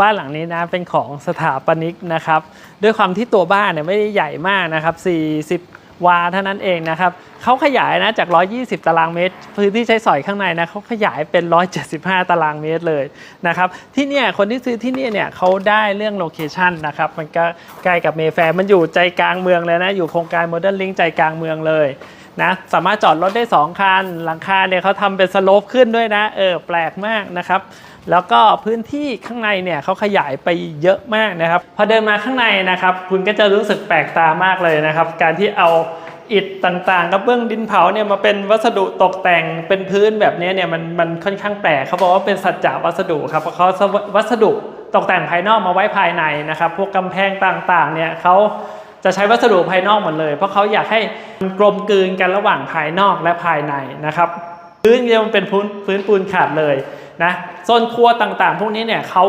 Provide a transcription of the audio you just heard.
บ้านหลังนี้นะเป็นของสถาปนิกนะครับ ด้วยความที่ตัวบ้านเนี่ยไม่ได้ใหญ่มากนะครับ 40 วาเท่านั้นเองนะครับเขาขยายนะจาก 120 ตารางเมตร พื้นที่ใช้สอยข้างในนะเขาขยายเป็น 175 ตารางเมตรเลยนะครับที่เนี่ยคนที่ซื้อที่เนี่ยเนี่ยเขาได้เรื่องโลเคชันนะครับมันก็ใกล้กับเมแฟร์มันอยู่ใจกลางเมืองเลยนะอยู่โครงการโมเดิร์นลิงใจกลางเมืองเลย นะสามารถจอดรถได้ 2 คัน หลังคาเนี่ยเขาทำเป็นสโลปขึ้นด้วยนะ เออแปลกมากนะครับ แล้วก็พื้นที่ข้างในเนี่ยเขาขยายไปเยอะมากนะครับ พอเดินมาข้างในนะครับ คุณก็จะรู้สึกแปลกตามากเลยนะครับ การที่เอาอิฐต่างๆกับเบื้องดินเผาเนี่ยมาเป็นวัสดุตกแต่งเป็นพื้นแบบนี้เนี่ยมันมันค่อนข้างแปลกเขาบอกว่าเป็นสัจจะวัสดุครับเพราะเขาวัสดุตกแต่งภายนอกมาไว้ภายในนะครับ พวกกำแพงต่างๆเนี่ยเขา จะใช้วัสดุภายนอกหมดเลย เพราะเขาอยากให้มันกลมกลืนกันระหว่างภายนอกและภายในนะครับพื้นเดียวมันเป็นพื้นพื้นปูนขาดเลยนะโซนครัวต่างๆ พวกนี้เนี่ยเขา